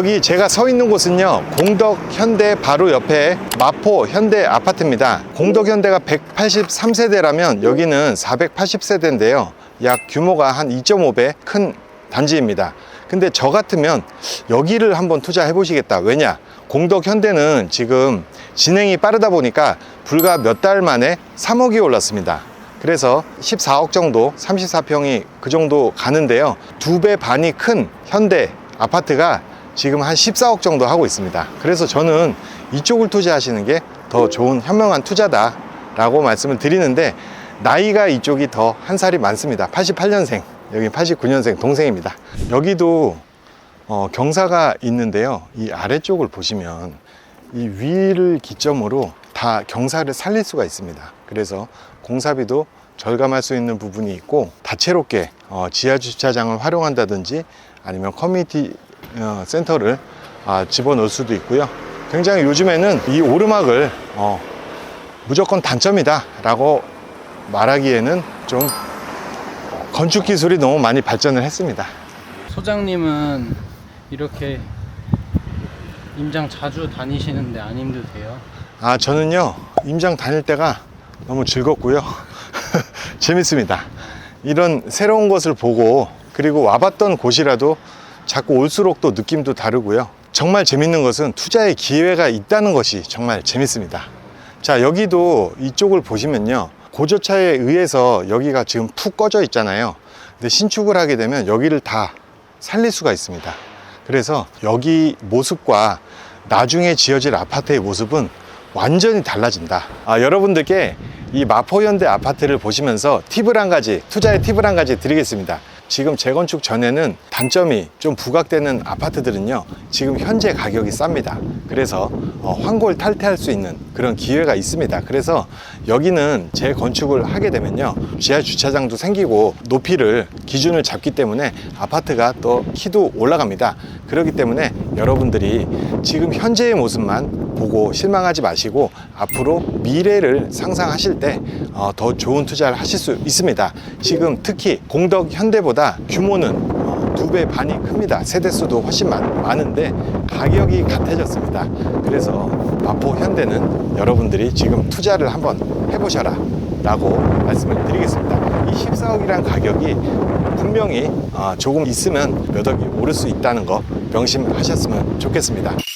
여기 제가 서 있는 곳은요 공덕 현대 바로 옆에 마포 현대 아파트입니다. 공덕 현대가 183세대라면 여기는 480세대인데요. 약 규모가 한 2.5배 큰 단지입니다. 근데 저 같으면 여기를 한번 투자해 보시겠다. 왜냐? 공덕 현대는 지금 진행이 빠르다 보니까 불과 몇 달 만에 3억이 올랐습니다. 그래서 14억 정도 34평이 그 정도 가는데요. 두 배 반이 큰 현대 아파트가 지금 한 14억 정도 하고 있습니다. 그래서 저는 이쪽을 투자하시는 게 더 좋은 현명한 투자다 라고 말씀을 드리는데 나이가 이쪽이 더 한 살이 많습니다. 88년생 여기 89년생 동생입니다. 여기도 어, 경사가 있는데요. 이 아래쪽을 보시면 이 위를 기점으로 다 경사를 살릴 수가 있습니다. 그래서 공사비도 절감할 수 있는 부분이 있고 다채롭게 어, 지하 주차장을 활용한다든지 아니면 커뮤니티 어, 센터를 아, 집어넣을 수도 있고요. 굉장히 요즘에는 이 오르막을 어, 무조건 단점이다 라고 말하기에는 좀 건축 기술이 너무 많이 발전을 했습니다. 소장님은 이렇게 임장 자주 다니시는데 안 힘드세요? 아 저는요 임장 다닐 때가 너무 즐겁고요. 재밌습니다. 이런 새로운 것을 보고 그리고 와봤던 곳이라도 자꾸 올수록 또 느낌도 다르고요. 정말 재밌는 것은 투자의 기회가 있다는 것이 정말 재밌습니다. 자 여기도 이쪽을 보시면요. 고저차에 의해서 여기가 지금 푹 꺼져 있잖아요. 근데 신축을 하게 되면 여기를 다 살릴 수가 있습니다. 그래서 여기 모습과 나중에 지어질 아파트의 모습은 완전히 달라진다. 아, 여러분들께 이 마포현대 아파트를 보시면서 팁을 한 가지, 투자의 팁을 한 가지 드리겠습니다. 지금 재건축 전에는 단점이 좀 부각되는 아파트들은요, 지금 현재 가격이 쌉니다. 그래서 어, 환골 탈퇴할 수 있는 그런 기회가 있습니다. 그래서 여기는 재건축을 하게 되면요, 지하 주차장도 생기고 높이를 기준을 잡기 때문에 아파트가 또 키도 올라갑니다. 그렇기 때문에 여러분들이 지금 현재의 모습만 보고 실망하지 마시고 앞으로 미래를 상상하실 때 어, 더 좋은 투자를 하실 수 있습니다. 지금 특히 공덕 현대보다 규모는 어, 두배 반이 큽니다. 세대수도 훨씬 많, 많은데 가격이 같아졌습니다. 그래서 마포 현대는 여러분들이 지금 투자를 한번 해보셔라 라고 말씀을 드리겠습니다. 이 14억이란 가격이 분명히 어, 조금 있으면 몇 억이 오를 수 있다는 거 명심하셨으면 좋겠습니다.